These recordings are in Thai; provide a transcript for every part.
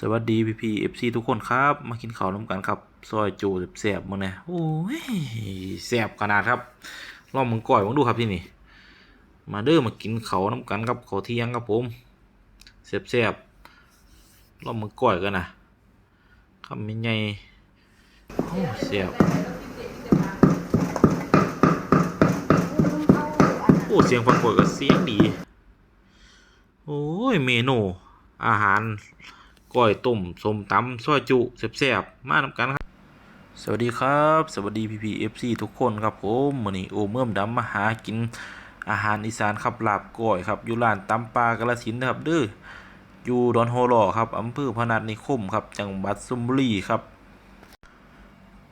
สวัสดีพี่พีเอฟซีทุกคนครับ มากินข้าวน้ำกันครับ ซอยจูแสบๆมึงเนี่ยโอ้ยแสบขนาดครับลองมึงก่อยมึงดูครับที่นี่ มาเด้อมากินข้าวน้ำกันครับข้าวเที่ยงครับผมแสบๆลองมึงก่อยกันนะคำยังไงโอ้แสบโอ้เสียงฟังก่อยก็เสียงดี โอ้ยเมนูอาหาร ก้อยต้มสมตำซอยจุแซ่บๆมานำกันครับ สวัสดีครับ สวัสดีพีพีเอฟซีทุกคนครับผมมื้อนี้โอเมื่อมดำมาหากินอาหารอีสานครับลาบก้อยครับอยู่ร้านตำปลากระสินนะครับเด้ออยู่ดอนโฮลอครับอำเภอพนัสนิคมครับจังหวัดชลบุรีครับ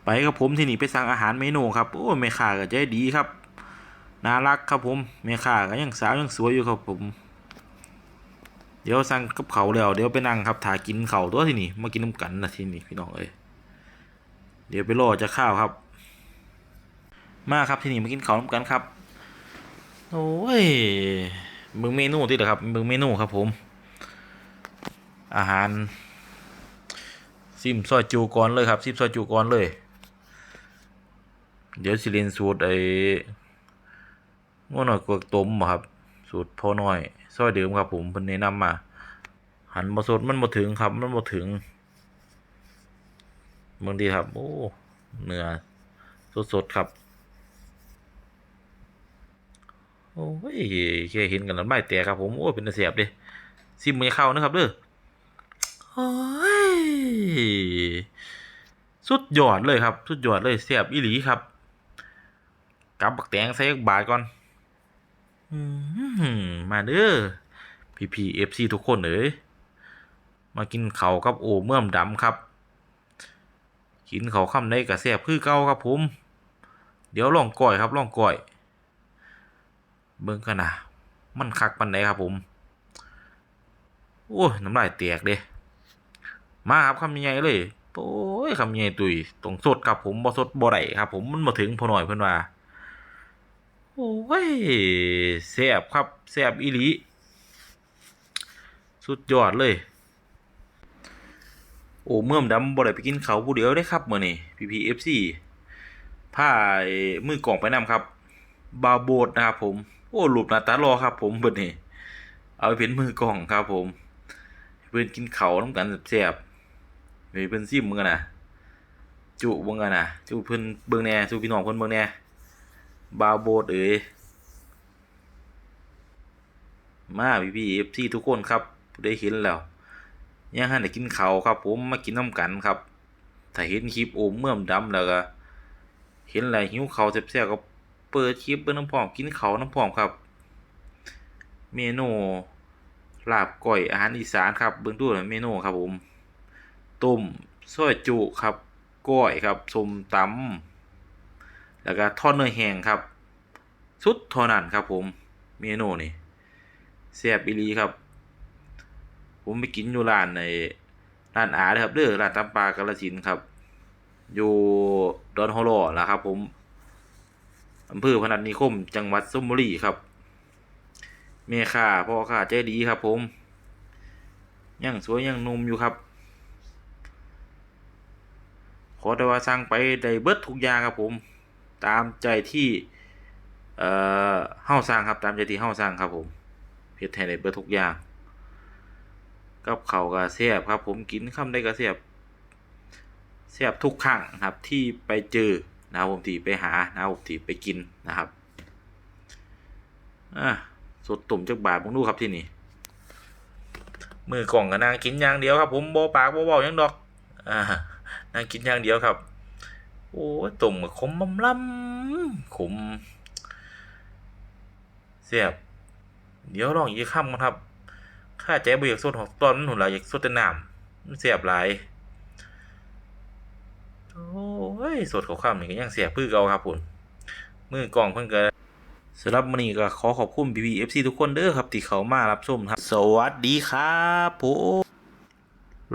ไปครับผมที่นี่ไปสั่งอาหารเมนูครับโอ้แม่ค้าก็ใจดีครับน่ารักครับผมแม่ค้าก็ยังสาวยังสวยอยู่ครับผม เดี๋ยวสั่งกับเขาแล้ว เดี๋ยวไปนั่งครับถากินเขาตัวที่นี่มากินน้ำกันนะที่นี่พี่น้องเอ้ยเดี๋ยวไปรอจะข้าวครับ มาครับที่นี่มากินเขาน้ำกันครับโอ้ยมึงเมนูที่เหรอครับมึงเมนูครับผม อาหารซิมซอยจูก่อนเลยครับซิมซอยจูก่อนเลย เดี๋ยวสิเรียนสูตรไอ้ง้อหน่อยกวกต้มครับ สูตรพอน้อยซอยเดิมครับผมเพิ่นแนะนำมา หันบ่สดมันบ่ถึงครับ มันบ่ถึงบางทีครับ โอ้เนื้อสดๆครับ โอ้ยแค่เห็นกันแล้วไม่แตกครับผม โอ้เป็นเสียบด้ซิมมือเข้านะครับเด้อโอ้ยสุดยอดเลยครับ สุดยอดเลยเสียบอีหลีครับกับบักแตงใส่บาทก่อน มาเด้อพีพีเอฟซีทุกคนเอ้ยมากินเขากับโอเมื่อมดำครับ กินเขาคำในกระแสบคือเก่าครับผม เดี๋ยวลองก่อยครับลองก่อย เบิ่งกันนะมันคักปันไหนครับผม โอ้ยน้ำลายแตกเด้มาครับคำใหญ่เลยโอ้ยคำใหญ่ตุยตรงสดครับผมบ่สดบ่ได้ครับผมมันมาถึงพอหน่อยเพิ่อนว่า โอ้ยแซ่บครับแซ่บอีหลีสุดยอดเลย โอ้เมื่อมดำบ่ได้ไปกินเขาผู้เดียวได้ครับมื้อนี้พีพีเอฟซีพามือกล่องไปนำครับ บาโบดนะครับผม โอ้รูปหนาตารอครับผมเบิดนี่เอาไปเป็นมือกล่องครับผม เพิ่อนกินเขาน้ำกันแซ่บๆให้เพิ่อนซิมมึงกันนะจุเบิ่งกันนะจุเพิ่อนเบิ่งแหน่จุพี่น้องเพิ่นเบิ่งแหน่ บาวโบดเอ๋ยมาพี่พี่เอฟซีทุกคนครับได้เห็นแล้วยังหันได้กินเขาวครับ ผมมากินน้ำกันครับ ถ้าเห็นคลิปโอมเมื่อมดำแล้วก็เห็นอะไรหิวเขาวแซ่บๆก็เปิดคลิปเบิ่งน้ำพร้อมกินเขาวน้ำพร้อมครับ เมนูลาบก้อยอาหารอีสานครับเบิ่งดูหน่อยเมนูครับผมต้มซอยจุครับก้อยครับสมตำ แล้วก็ทอดเนยแห้งครับ สุดเท่านั้นครับผม เมนูนี่แซ่บอีลีครับ ผมไปกินอยู่ร้านในร้านอาเลยครับเด้อร้านตำปลากาลสินครับ อยู่ดอนฮอลล์นะครับ ผมอำเภอพนัสนิคม จังหวัดชลบุรีครับแม่ค้าพ่อค้าใจดีครับ ผมยังสวยยังนุ่มอยู่ครับ ขอแต่ว่าสั่งไปได้เบิดทุกอย่างครับผม ตามใจที่เอ่อเฮาสร้างครับตามใจที่เฮาสร้างครับผมเฮ็ดให้ได้เบิดทุกอย่าง กับเขาก็แซ่บครับ ผมกินคำได้ก็แซ่บแซ่บทุกครั้งครับที่ไปเจอนะครับผมที่ไปหานะครับผมที่ไปกินนะครับอะสดตุ่มจักบาทผมดูครับที่นี่มือกล่องก็นางกินอย่างเดียวครับ ผมบ่ปากบ่เว้าหยังดอกอ่านั่งกินอย่างเดียวครับ โอ้ยตุ่มกับขมลำลำขมเสียบ เดี๋ยวลองอีกคำกันครับข้าใจบ่อยากสดหอกตอนมันหุ่นหลายอยากสดแต่น้ำมันเสียบหลายโอ้ยสดเขาข้ามนี่ก็ยังเสียบพื้อเก่าครับผมมือกล่องเพิ่นก็สำหรับมื้อนี้ก็ขอขอบคุณ BBFC ทุกคนเด้อครับ ที่เขามารับชมครับ สวัสดีครับผม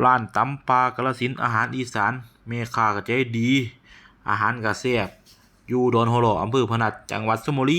ร้านตำปลากระสินอาหารอีสานแม่ค้าก็ใจดี อาหารก็แซ่บอยู่ดอนโฮโลอำเภอพนัสจังหวัดสมุรี